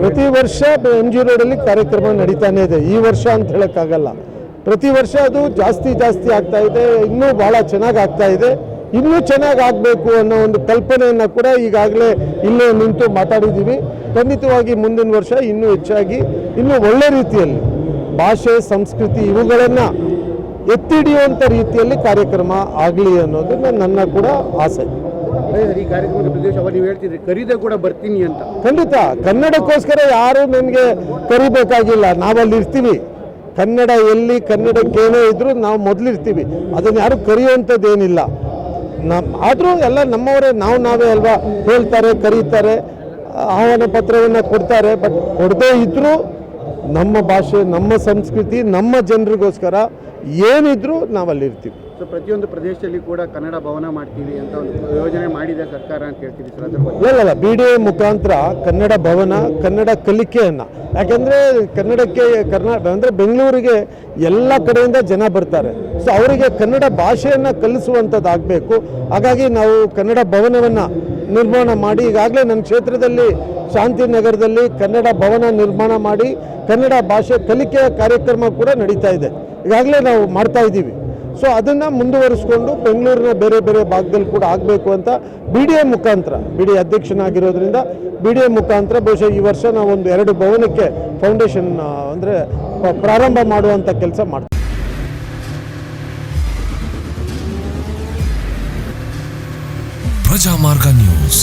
ಪ್ರತಿ ವರ್ಷ M G ರೋಡಲ್ಲಿ ಕಾರ್ಯಕ್ರಮ ನಡೀತಾನೆ ಇದೆ. ಈ ವರ್ಷ ಅಂತ ಹೇಳೋಕ್ಕಾಗಲ್ಲ. ಪ್ರತಿ ವರ್ಷ ಅದು ಜಾಸ್ತಿ ಜಾಸ್ತಿ ಆಗ್ತಾ ಇದೆ. ಇನ್ನೂ ಭಾಳ ಚೆನ್ನಾಗಿ ಆಗ್ತಾ ಇದೆ. ಇನ್ನೂ ಚೆನ್ನಾಗಿ ಆಗಬೇಕು ಅನ್ನೋ ಒಂದು ಕಲ್ಪನೆಯನ್ನು ಕೂಡ ಈಗಾಗಲೇ ಇಲ್ಲೇ ನಿಂತು ಮಾತಾಡಿದ್ದೀವಿ ಖಂಡಿತವಾಗಿ ಮುಂದಿನ ವರ್ಷ ಇನ್ನೂ ಹೆಚ್ಚಾಗಿ, ಇನ್ನೂ ಒಳ್ಳೆ ರೀತಿಯಲ್ಲಿ ಭಾಷೆ, ಸಂಸ್ಕೃತಿ ಇವುಗಳನ್ನು ಎತ್ತಿ ಹಿಡಿಯುವಂಥ ರೀತಿಯಲ್ಲಿ ಕಾರ್ಯಕ್ರಮ ಆಗಲಿ ಅನ್ನೋದು ನನ್ನ ಕೂಡ ಆಸೆ. ಈ ಕಾರ್ಯಕ್ರಮದ ಪ್ರದೇಶ ನೀವು ಹೇಳ್ತಿದ್ರಿ, ಕರೀದೆ ಕೂಡ ಬರ್ತೀನಿ ಅಂತ. ಖಂಡಿತ. ಕನ್ನಡಕ್ಕೋಸ್ಕರ ಯಾರು ನನಗೆ ಕರಿಬೇಕಾಗಿಲ್ಲ. ನಾವಲ್ಲಿ ಇರ್ತೀವಿ. ಕನ್ನಡ ಎಲ್ಲಿ ಕನ್ನಡಕ್ಕೆ ಏನೇ ಇದ್ರೂ ನಾವು ಮೊದಲಿರ್ತೀವಿ. ಅದನ್ನು ಯಾರು ಕರೆಯುವಂಥದ್ದೇನಿಲ್ಲ. ನಮ್ಮ ಆದರೂ ಎಲ್ಲ ನಮ್ಮವರೇ, ನಾವು ನಾವೇ ಅಲ್ವಾ ಹೇಳ್ತಾರೆ, ಕರೀತಾರೆ, ಆಹ್ವಾನ ಪತ್ರವನ್ನು ಕೊಡ್ತಾರೆ. ಬಟ್ ಕೊಡದೇ ಇದ್ದರೂ ನಮ್ಮ ಭಾಷೆ, ನಮ್ಮ ಸಂಸ್ಕೃತಿ, ನಮ್ಮ ಜನರಿಗೋಸ್ಕರ ಏನಿದ್ರೂ ನಾವಲ್ಲಿ ಇರ್ತೀವಿ ಸೊ ಪ್ರತಿಯೊಂದು ಪ್ರದೇಶದಲ್ಲಿ ಕೂಡ ಕನ್ನಡ ಭವನ ಮಾಡ್ತೀವಿ ಅಂತ ಒಂದು ಯೋಜನೆ ಮಾಡಿದೆ ಸರ್ಕಾರ ಅಂತ ಹೇಳ್ತೀವಿ ಸರ್ ಅದ್ರ ಬಗ್ಗೆ. ಬಿ ಡಿ ಎ ಮುಖಾಂತರ ಕನ್ನಡ ಭವನ, ಕನ್ನಡ ಕಲಿಕೆಯನ್ನು. ಯಾಕೆಂದರೆ ಕನ್ನಡಕ್ಕೆ ಕರ್ನಾಟಕ ಅಂದರೆ ಬೆಂಗಳೂರಿಗೆ ಎಲ್ಲ ಕಡೆಯಿಂದ ಜನ ಬರ್ತಾರೆ. ಸೊ ಅವರಿಗೆ ಕನ್ನಡ ಭಾಷೆಯನ್ನು ಕಲಿಸುವಂಥದ್ದಾಗಬೇಕು ಹಾಗಾಗಿ ನಾವು ಕನ್ನಡ ಭವನವನ್ನು ನಿರ್ಮಾಣ ಮಾಡಿ, ಈಗಾಗಲೇ ನನ್ನ ಕ್ಷೇತ್ರದಲ್ಲಿ ಶಾಂತಿನಗರದಲ್ಲಿ ಕನ್ನಡ ಭವನ ನಿರ್ಮಾಣ ಮಾಡಿ, ಕನ್ನಡ ಭಾಷೆ ಕಲಿಕೆಯ ಕಾರ್ಯಕ್ರಮ ಕೂಡ ನಡೀತಾ ಇದೆ. ಈಗಾಗಲೇ ನಾವು ಮಾಡ್ತಾ ಇದ್ದೀವಿ. ಸೊ ಅದನ್ನು ಮುಂದುವರಿಸ್ಕೊಂಡು ಬೆಂಗಳೂರಿನ ಬೇರೆ ಬೇರೆ ಭಾಗದಲ್ಲಿ ಕೂಡ ಆಗಬೇಕು ಅಂತ ಬಿ ಡಿ ಎ ಮುಖಾಂತರ ಬಿ ಡಿ ಅಧ್ಯಕ್ಷನಾಗಿರೋದ್ರಿಂದ ಬಿ ಡಿ ಎ ಮುಖಾಂತರ ಬಹುಶಃ ಈ ವರ್ಷ ನಾವು ಒಂದು ಎರಡು ಭವನಕ್ಕೆ ಫೌಂಡೇಶನ್ ಅಂದರೆ ಪ್ರಾರಂಭ ಮಾಡುವಂಥ ಕೆಲಸ ಮಾಡ್ತೀವಿ. ಪ್ರಜಾಮಾರ್ಗ ನ್ಯೂಸ್.